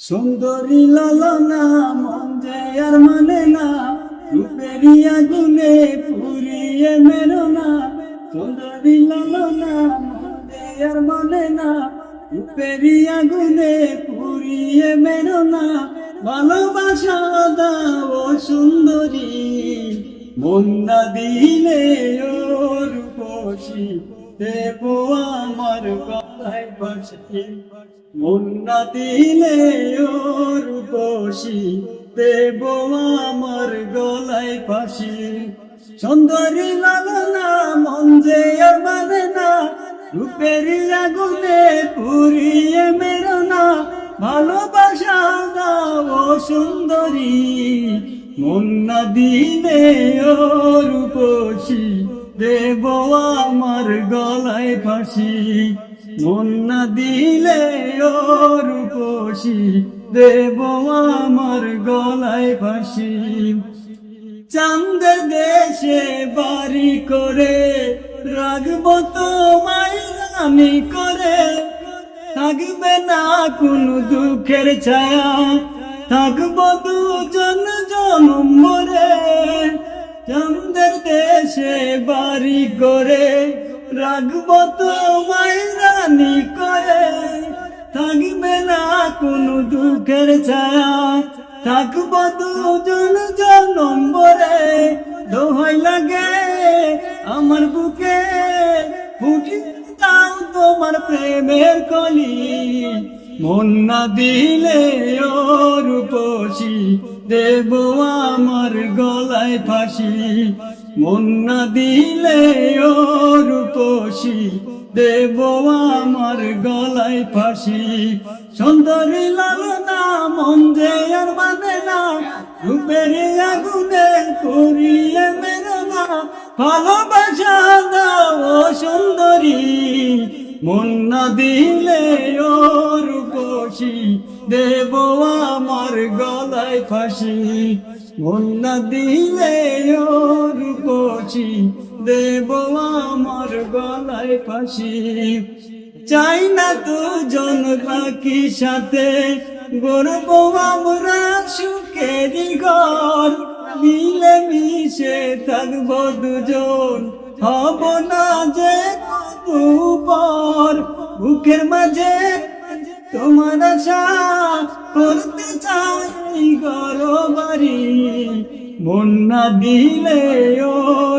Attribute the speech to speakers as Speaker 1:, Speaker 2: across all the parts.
Speaker 1: সুন্দরী লালনা, মন যে আর মানে না। রূপেরই আগুনে পুরিয়ে মেরো না। সুন্দরী লালনা, মন যে আর মানে না। রূপেরই আগুনে পুরিয়ে মেরো না। ভালোবাসা দাও সুন্দরী, মন না দিলে ও রূপসী। দেব আমার গলায় বসে। মন না দিলে ও রূপসী, দেব আমার গলায় ফাঁসি। সুন্দরী লালনা মন যে মানে না, রূপের আগুনে পুরিয়ে মেরো না। ভালোবাসা দাও সুন্দরী, মন না দিলে ও রূপসী, দেব আমার গলায় ফাঁসি। মন না দিলে ও রূপসী, দেব আমার গলায় ফাঁসি। চান্দ দেশে বাড়ি করে রাখব তোমায় রানী করে। থাকবে না কোনো দুঃখের ছায়া, থাকব দুজন জনম মরে চন্দ্রের দেশে বাড়ি করে রাখব তোমায় রানী করে, থাকবে না কোনো দুঃখের ছায়া। থাকব দুজন জনম মরে দোহাই লাগে আমার বুকে। ফুটি দাও তোমার প্রেমের কলি, মন না দিলে ও রূপসী, দেব আমার গলায় ফাঁসি। মন না দিলে ও রূপসী দেব আমার গলায় ফাঁসি। সুন্দরী লালনা মন যে আর মানে না, রূপের আগুনে করিয়ে মেরে না। ভালোবাসা দাও সুন্দরী, মন না দিলে ও রূপসী। দেব আমার গলায় ফাঁসি, মন না দিলে ও রূপসী। দেব আমার গলায় ফাঁসি। চাই না দুজন বাকি সাথে। গর্ব আমরা সুখেরই ঘর। মিলে মিশে থাকব দুজন। হব না যে পর বুকের মাঝে তোমার আশা, করতে চাই গরবারি। মন না দিলে ও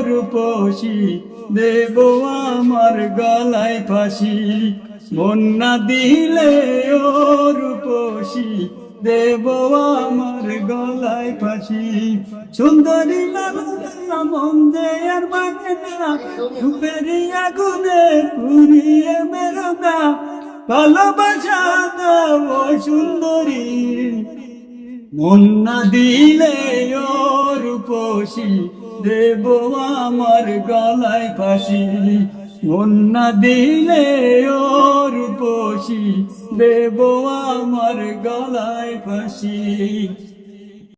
Speaker 1: রূপসী দেব আমার গলায় ফাঁসি। মন না দিলে ও রূপসী দেব আমার গলায় ফাঁসি। সুন্দরী লালনা মন যে আর বাগে না রূপেরই আগুনে পুরিয়ে বেরোনা ভালোবাসা দাও সুন্দরী। মন না দিলে রূপসী দেব আমার গলায় ফাঁসি। না দিলে ও রূপসী দেব আমার গলায় ফাঁসি।